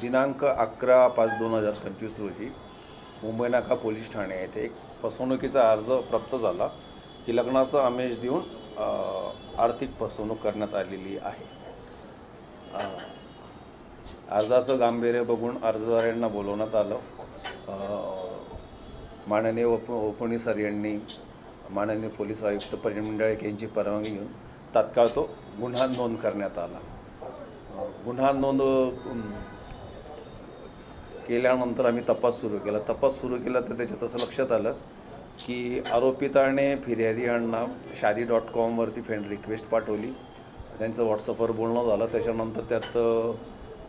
दिनांक अकरा पाच दोन हजार पंचवीस रोजी मुंबई नाका पोलीस ठाणे येथे एक फसवणुकीचा अर्ज प्राप्त झाला. की लग्नाचा आमिष देऊन आर्थिक फसवणूक करण्यात आलेली आहे. अर्जाचं गांभीर्य बघून अर्जदारांना बोलवण्यात आलं. माननीय उप उपनी सर यांनी माननीय पोलीस आयुक्त परिमंडळक यांची परवानगी घेऊन तात्काळ तो गुन्हा नोंद करण्यात आला. गुन्हा नोंद केल्यानंतर आम्ही तपास सुरू केला. तपास सुरू केला तर त्याच्यात असं लक्षात आलं की आरोपिताने फिर्यादी यांना शादी डॉट कॉमवरती फ्रेंड रिक्वेस्ट पाठवली. त्यांचं व्हॉट्सअपवर बोलणं झालं. त्याच्यानंतर त्यात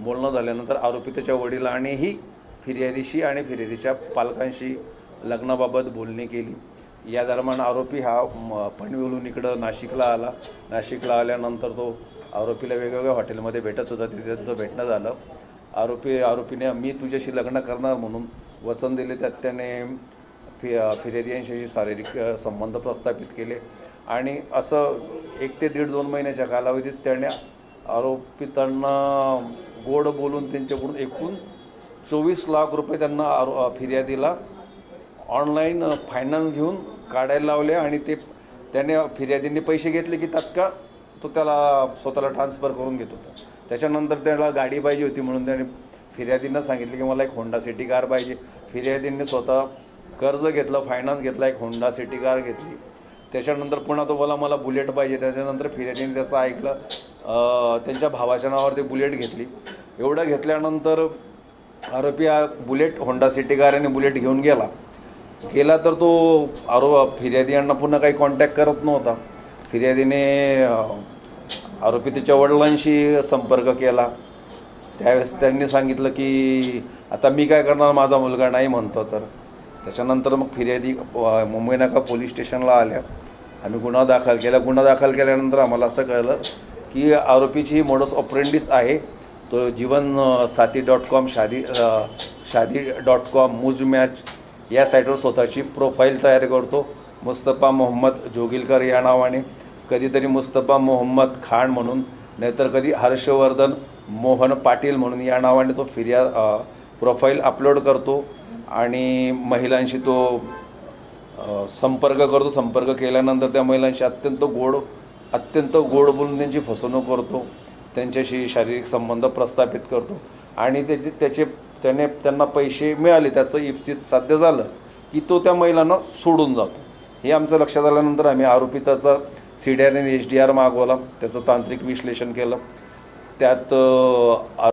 बोलणं झाल्यानंतर आरोपी त्याच्या वडिलांनीही फिर्यादीशी आणि फिर्यादीच्या पालकांशी लग्नाबाबत बोलणी केली. या दरम्यान आरोपी हा म, इकडं नाशिकला आला. नाशिकला आल्यानंतर तो आरोपीला वेगवेगळ्या हॉटेलमध्ये भेटत होता. तिथे त्यांचं भेटणं झालं. आरोपी आरोपीने मी तुझ्याशी लग्न करणार म्हणून वचन दिले त्यात त्याने फि फिर्यादी यांच्याशी शारीरिक संबंध प्रस्थापित केले. आणि असं एक ते दीड दोन महिन्याच्या कालावधीत त्याने आरोपितांना गोड बोलून त्यांच्याकडून एकूण चोवीस लाख रुपये त्यांना आरो फिर्यादीला ऑनलाईन फायनान्स घेऊन काढायला लावले आणि ते त्याने फिर्यादींनी पैसे घेतले की तात्काळ तो त्याला स्वतःला ट्रान्सफर करून घेत होता. त्याच्यानंतर त्याला गाडी पाहिजे होती म्हणून त्याने फिर्यादींना सांगितलं की मला एक होंडा सिटी कार पाहिजे. फिर्यादींनी स्वतः कर्ज घेतलं फायनान्स घेतला एक होंडा सिटी कार घेतली. त्याच्यानंतर पुन्हा तो बोला मला बुलेट पाहिजे. त्याच्यानंतर फिर्यादीने त्याचं ऐकलं. त्यांच्या भावाच्या नावावर ते बुलेट घेतली. एवढं घेतल्यानंतर आरोपी हा बुलेट होंडा सिटी कार आणि बुलेट घेऊन गेला. गेला तर तो आरो फिर्यादी यांना पुन्हा काही कॉन्टॅक्ट करत नव्हता. फिर्यादीने आरोपी त्याच्या वडिलांशी संपर्क केला. त्यावेळेस त्यांनी सांगितलं की आता मी काय करणार? माझा मुलगा नाही म्हणतो तर. त्याच्यानंतर मग फिर्यादी मुंबई नाका पोलीस स्टेशनला आल्या. आम्ही गुन्हा दाखल केला. गुन्हा दाखल केल्यानंतर आम्हाला असं कळलं की आरोपीची मोडस ऑपरेंडीस आहे. तो Jeevansathi dot com Shaadi Shaadi dot com Mooz match या साईटवर स्वतःची प्रोफाईल तयार करतो. मुस्तफा मोहम्मद जोगिलकर या नावाने. कधीतरी मुस्तफा मोहम्मद खान म्हणून नाहीतर कधी हर्षवर्धन मोहन पाटील म्हणून या नावाने तो फिर्या प्रोफाईल अपलोड करतो आणि महिलांशी तो संपर्क करतो. संपर्क केल्यानंतर त्या महिलांशी अत्यंत गोड अत्यंत गोड बोलून त्यांची फसवणूक करतो. त्यांच्याशी शारीरिक संबंध प्रस्थापित करतो. आणि त्याचे त्याचे त्याने त्यांना पैसे मिळाले. त्याचं इप्सित साध्य झालं की तो त्या महिलांना सोडून जातो. हे आमचं लक्षात आल्यानंतर आम्ही आरोपिताचा सी डी आर आणि एच डी आर मागवला त्याचं तांत्रिक विश्लेषण केलं. त्यात